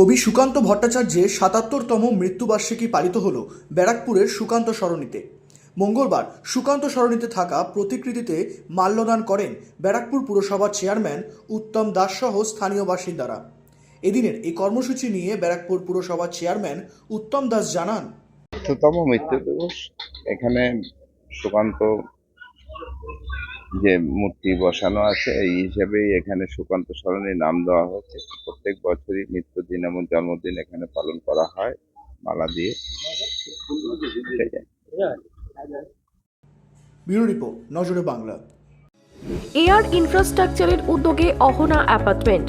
কবি সুকান্ত ভট্টাচার্যের সাতাত্তরতম মৃত্যুবার্ষিকী পালিত হল ব্যারাকপুরের সুকান্ত সরণিতে। মঙ্গলবার সুকান্ত সরণিতে থাকা প্রতিকৃতিতে মাল্যদান করেন ব্যারাকপুর পুরসভার চেয়ারম্যান উত্তম দাস সহ স্থানীয় বাসিন্দারা। এদিনের এই কর্মসূচি নিয়ে ব্যারাকপুর পুরসভার চেয়ারম্যান উত্তম দাস জানান মৃত্যু দিবস এখানে সুকান্ত যে মূর্তি বসানো আছে এই হিসাবেই এখানে সুকান্ত স্মরণে নাম দেওয়া হয়েছে। প্রত্যেক বছরই মৃত্যুদিন এবং জন্মদিন এখানে পালন করা হয় মালা দিয়ে। ব্যুরো রিপোর্ট নজরে বাংলা। এয়ার ইনফ্রাস্ট্রাকচারের উদ্যোগে অহনা অ্যাপার্টমেন্ট।